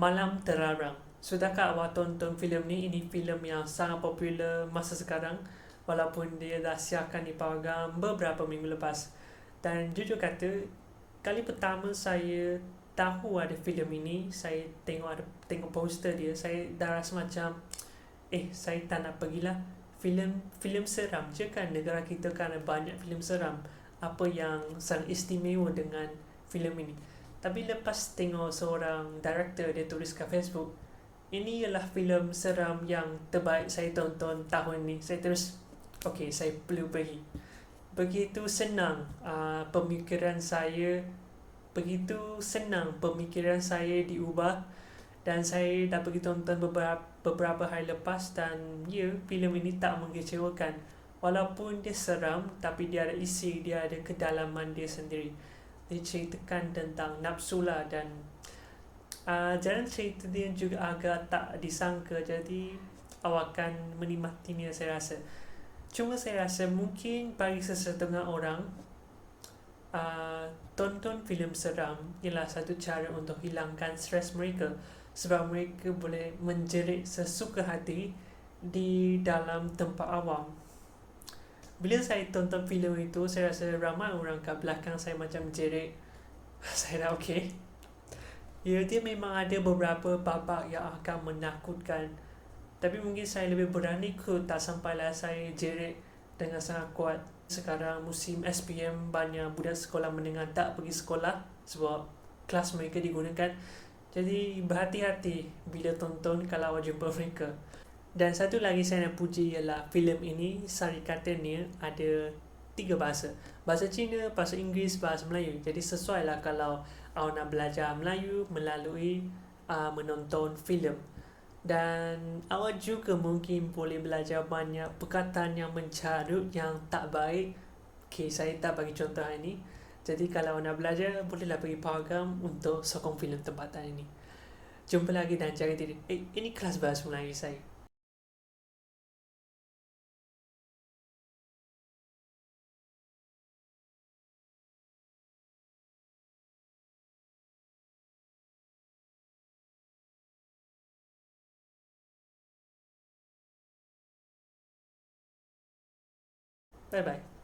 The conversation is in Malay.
Malam Terlarang. Sudahkah awak tonton filem ni? Ini filem yang sangat popular masa sekarang walaupun dia dah siarkan di pawagam beberapa minggu lepas. Dan jujur kata, kali pertama saya tahu ada filem ini, saya tengok ada tengok poster dia, saya dah rasa macam eh saya tak nak pergilah filem filem seram je kan negara kita kan ada banyak filem seram apa yang sangat istimewa dengan filem ini tapi lepas tengok seorang director dia tulis kat Facebook ini ialah filem seram yang terbaik saya tonton tahun ni. Saya terus okay saya perlu pergi. Begitu senang uh, pemikiran saya begitu senang pemikiran saya diubah dan saya dah pergi tonton beberapa beberapa hari lepas dan ya filem ini tak mengecewakan. Walaupun dia seram tapi dia ada isi dia ada kedalaman dia sendiri dia ceritakan tentang nafsu lah dan uh, jalan cerita dia juga agak tak disangka. Jadi awak akan menikmatinya saya rasa. Cuma saya rasa mungkin bagi sesetengah orang uh, tonton filem seram ialah satu cara untuk hilangkan stres mereka. Sebab mereka boleh menjerit sesuka hati di dalam tempat awam. Bila saya tonton filem itu, saya rasa ramai orang kat belakang saya macam jerit. saya dah okey. Ya, dia memang ada beberapa babak yang akan menakutkan. Tapi mungkin saya lebih berani kot tak sampailah saya jerit dengan sangat kuat. Sekarang musim SPM banyak budak sekolah mendengar tak pergi sekolah sebab kelas mereka digunakan jadi berhati-hati bila tonton kalau awak jumpa mereka. Dan satu lagi saya nak puji ialah filem ini sari katanya ada tiga bahasa. Bahasa Cina, bahasa Inggeris, bahasa Melayu. Jadi sesuai lah kalau awak nak belajar Melayu melalui uh, menonton filem. Dan awak juga mungkin boleh belajar banyak perkataan yang mencarut yang tak baik. Okay, saya tak bagi contoh hari ini. Jadi kalau nak belajar, bolehlah pergi pawagam untuk sokong filem tempatan ini. Jumpa lagi dan jaga diri. Eh, ini kelas bahasa Melayu saya. 拜拜。